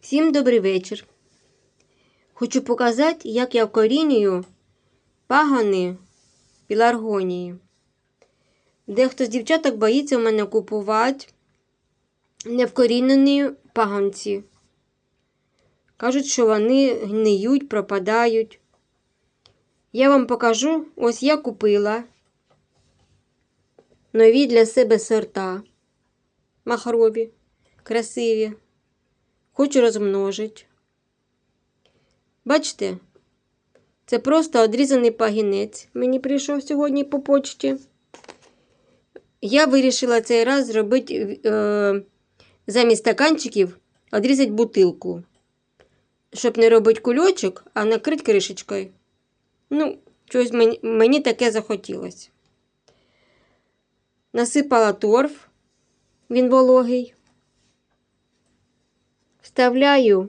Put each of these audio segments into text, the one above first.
Всім добрий вечір. Хочу показати, як я вкорінюю пагани піларгонії. Дехто з дівчаток боїться у мене купувати невкорінені паганці. Кажуть, що вони гниють, пропадають. Я вам покажу, ось я купила нові для себе сорта. Махрові, красиві. Хочу розмножити. Бачите, це просто одрізаний пагінець. Мені прийшов сьогодні по почті. Я вирішила цей раз зробити е, замість стаканчиків одрізати бутилку. Щоб не робити кульочок, а накрити кришечкою. Ну, щось мені, мені таке захотілося. Насипала торф, він вологий. Вставляю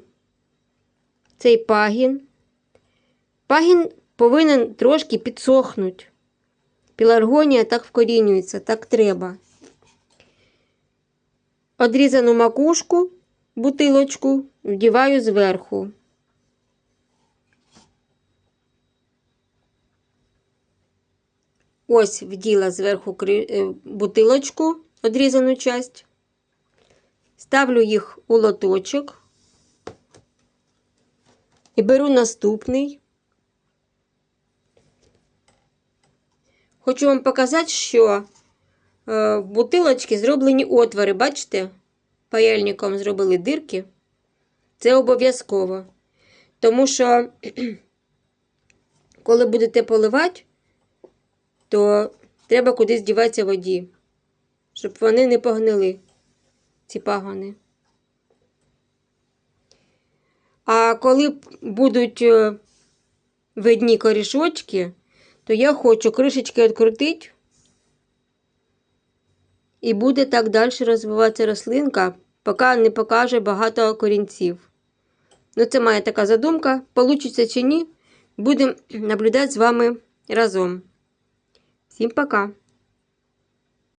цей пагін. Пагін повинен трошки підсохнути. Піларгонія так вкорінюється, так треба. Одрізану макушку, бутилочку вдіваю зверху. Ось вділа зверху е, бутилочку, одрізану часть. Ставлю їх у лоточок і беру наступний. Хочу вам показати, що е, в бутилочці зроблені отвори, бачите? Паяльником зробили дирки. Це обов'язково. Тому що, коли будете поливати, то треба кудись діватися воді, щоб вони не погнили ці пагони. А коли будуть е, видні корішочки, то я хочу кришечки відкрутити, і буде так далі розвиватися рослинка, поки не покаже багато корінців. Ну, це моя така задумка. Получиться чи ні, будемо наблюдати з вами разом. Всім пока!